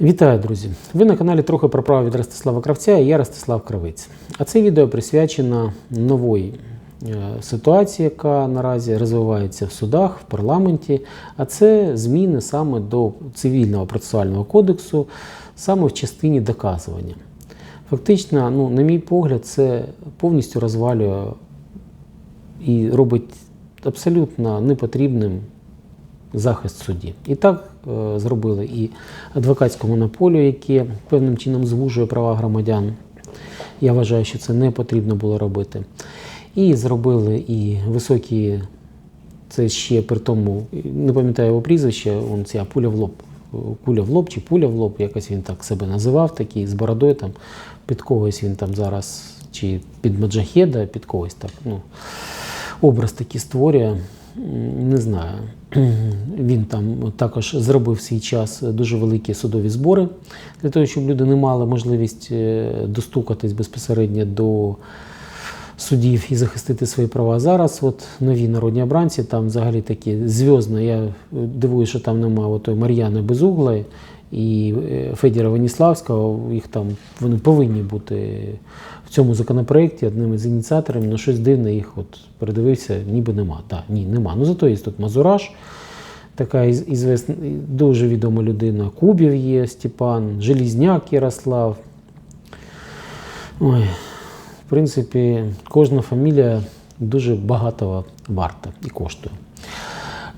Вітаю, друзі! Ви на каналі трохи про право від Ростислава Кравця я Ростислав Кравець. А це відео присвячено нової е, ситуації, яка наразі розвивається в судах, в парламенті. А це зміни саме до цивільного процесуального кодексу, саме в частині доказування. Фактично, ну, на мій погляд, це повністю розвалює і робить абсолютно непотрібним захист судді. І так е, зробили і адвокатську монополію, яке певним чином звужує права громадян. Я вважаю, що це не потрібно було робити. І зробили і високі, це ще при тому, не пам'ятаю його прізвище, он ця пуля в лоб. Куля в лоб чи пуля в лоб, якось він так себе називав, такий з бородою там, під когось він там зараз, чи під Маджахеда, під когось так. Ну, образ такий створює. Не знаю. Він там також зробив свій час дуже великі судові збори для того, щоб люди не мали можливість е, достукатись безпосередньо до судів і захистити свої права. Зараз от нові народні обранці, там взагалі такі зв'язно. Я дивуюся, що там немає Мар'яни Безуглої і е, Федіра Веніславського. Їх там вони повинні бути в цьому законопроекті одним із ініціаторів. Ну щось дивне їх от передивився, ніби нема. Так, ні, нема. Ну зато є тут Мазураш. Така із- ізвесна, дуже відома людина. Кубів є Степан, Желізняк Ярослав. Ой, в принципі, кожна фамілія дуже багатого варта і коштує.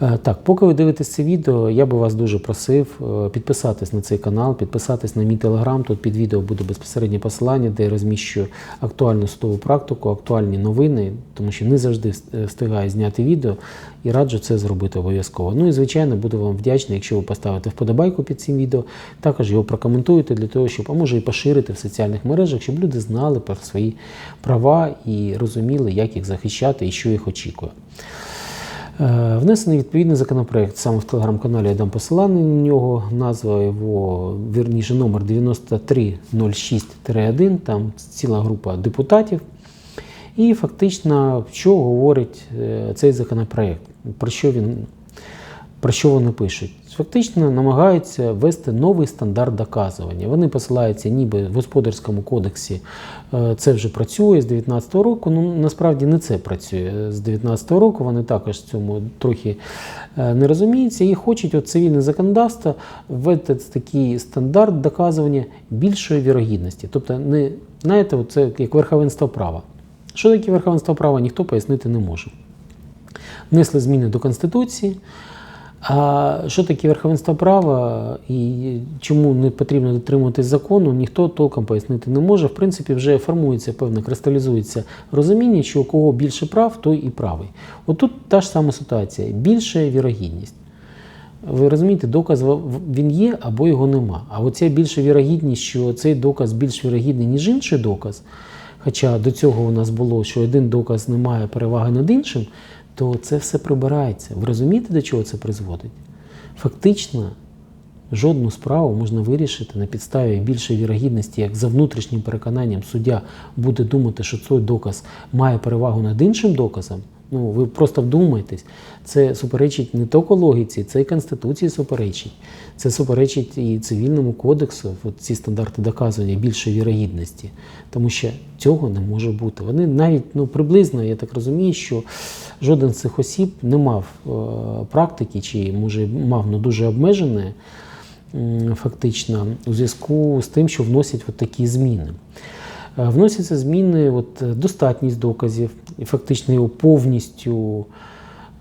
Е, Так, поки ви дивитесь це відео, я би вас дуже просив е, підписатись на цей канал, підписатись на мій телеграм. Тут під відео буде безпосереднє посилання, де я розміщую актуальну судову практику, актуальні новини, тому що не завжди встигаю зняти відео і раджу це зробити обов'язково. Ну і звичайно буду вам вдячний, якщо ви поставите вподобайку під цим відео, також його прокоментуєте для того, щоб, а може і поширити в соціальних мережах, щоб люди знали про свої права і розуміли, як їх захищати і що їх очікує. Е, Внесений відповідний законопроект саме в телеграм-каналі я дам посилання на нього. Назва його, вірніше, номер 9306-1. Там ціла група депутатів. І фактично, що говорить е, цей законопроект, про що він про що вони пишуть? Фактично намагаються ввести новий стандарт доказування. Вони посилаються, ніби в господарському кодексі е, це вже працює з 19-го року. Ну насправді не це працює з 19-го року. Вони також цьому трохи е, не розуміються і хочуть от цивільне законодавство ввести такий стандарт доказування більшої вірогідності. Тобто, не знаєте, це як верховенство права. Що таке верховенство права, ніхто пояснити не може. Внесли зміни до Конституції. А що таке верховенство права і чому не потрібно дотримуватись закону, ніхто толком пояснити не може. В принципі, вже формується певне, кристалізується розуміння, що у кого більше прав, той і правий. Отут та ж сама ситуація: більша вірогідність. Ви розумієте, доказ він є або його нема. А оця більша вірогідність, що цей доказ більш вірогідний, ніж інший доказ, хоча до цього у нас було, що один доказ не має переваги над іншим, то це все прибирається. Ви розумієте, до чого це призводить? Фактично, жодну справу можна вирішити на підставі більшої вірогідності, як за внутрішнім переконанням суддя буде думати, що цей доказ має перевагу над іншим доказом. Ну, ви просто вдумайтесь, це суперечить не тільки логіці, це і Конституції суперечить. Це суперечить і цивільному кодексу, от ці стандарти доказування більшої вірогідності. Тому що цього не може бути. Вони навіть ну, приблизно, я так розумію, що жоден з цих осіб не мав е, практики, чи може мав ну, дуже обмежене фактично у зв'язку з тим, що вносять от такі зміни. Е, Вносяться зміни, от, е, достатність доказів, і фактично його повністю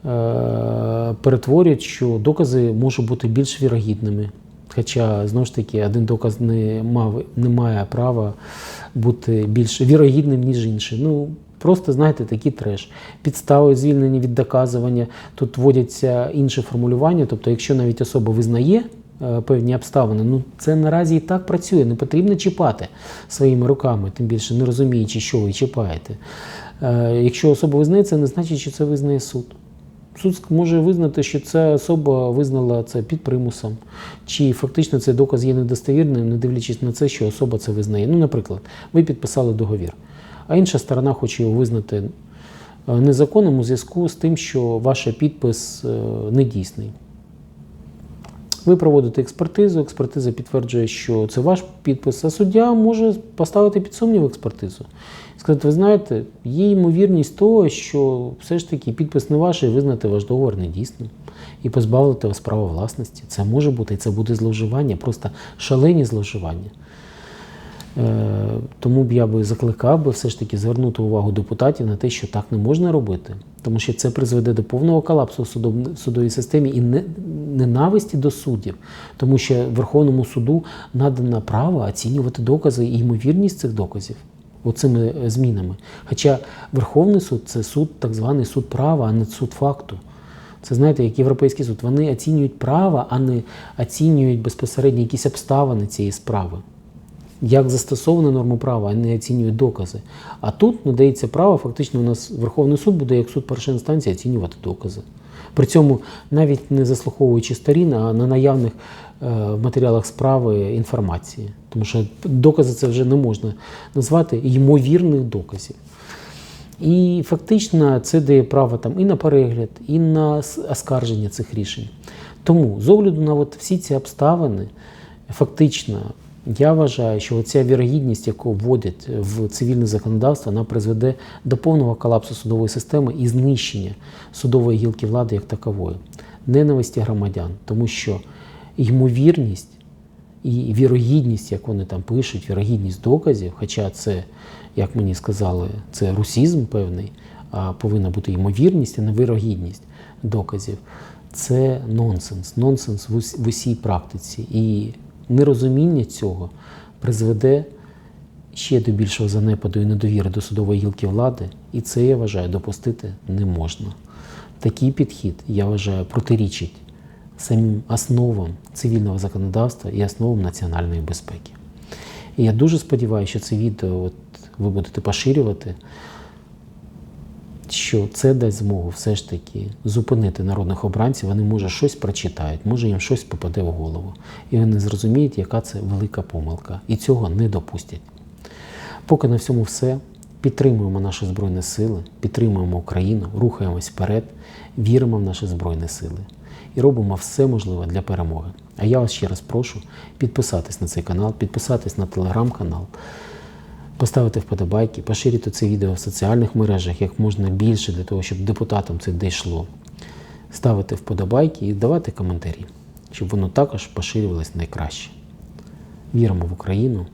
е, перетворюють, що докази можуть бути більш вірогідними. Хоча, знову ж таки, один доказ не, мав, не має права бути більш вірогідним, ніж інший. Ну, просто, знаєте, такий треш. Підстави звільнення від доказування, тут вводяться інші формулювання. Тобто, якщо навіть особа визнає певні обставини, ну це наразі і так працює. Не потрібно чіпати своїми руками, тим більше не розуміючи, що ви чіпаєте. Е, Якщо особа визнає, це не значить, що це визнає суд. Суд може визнати, що ця особа визнала це під примусом, чи фактично цей доказ є недостовірним, не дивлячись на це, що особа це визнає. Ну, наприклад, ви підписали договір, а інша сторона хоче його визнати е, незаконним у зв'язку з тим, що ваш підпис е, недійсний. Ви проводите експертизу, експертиза підтверджує, що це ваш підпис, а суддя може поставити під сумнів експертизу. Сказати, ви знаєте, є ймовірність того, що все ж таки підпис не ваш і визнати ваш договор недійсним і позбавити вас права власності. Це може бути, і це буде зловживання, просто шалені зловживання. Е, Тому б я би закликав би все ж таки звернути увагу депутатів на те, що так не можна робити, тому що це призведе до повного колапсу в судовій системі і не- ненависті до суддів, тому що Верховному суду надано право оцінювати докази і ймовірність цих доказів оцими е, змінами. Хоча Верховний суд це суд, так званий суд права, а не суд факту. Це знаєте, як Європейський суд. Вони оцінюють право, а не оцінюють безпосередньо якісь обставини цієї справи як застосована норма права, а не оцінюють докази. А тут надається право, фактично у нас Верховний суд буде як суд першої інстанції оцінювати докази. При цьому навіть не заслуховуючи сторін, а на наявних е, матеріалах справи інформації. Тому що докази це вже не можна назвати ймовірних доказів. І фактично це дає право там і на перегляд, і на оскарження цих рішень. Тому з огляду на от всі ці обставини, фактично, я вважаю, що ця вірогідність, яку вводять в цивільне законодавство, вона призведе до повного колапсу судової системи і знищення судової гілки влади як такової, ненависті громадян, тому що ймовірність і вірогідність, як вони там пишуть, вірогідність доказів, хоча це, як мені сказали, це русізм певний, а повинна бути ймовірність, а не вірогідність доказів. Це нонсенс, нонсенс в усій практиці. І нерозуміння цього призведе ще до більшого занепаду і недовіри до судової гілки влади, і це я вважаю допустити не можна. Такий підхід, я вважаю, протирічить самим основам цивільного законодавства і основам національної безпеки. І я дуже сподіваюся, що це відео от, ви будете поширювати, що це дасть змогу все ж таки зупинити народних обранців. Вони, може, щось прочитають, може їм щось попаде в голову. І вони зрозуміють, яка це велика помилка. І цього не допустять. Поки на всьому все. Підтримуємо наші Збройні Сили, підтримуємо Україну, рухаємось вперед, віримо в наші Збройні Сили і робимо все можливе для перемоги. А я вас ще раз прошу підписатись на цей канал, підписатись на телеграм-канал, поставити вподобайки, поширити це відео в соціальних мережах як можна більше для того, щоб депутатам це дійшло. Ставити вподобайки і давати коментарі, щоб воно також поширювалось найкраще. Віримо в Україну.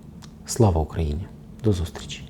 Слава Україні! До зустрічі!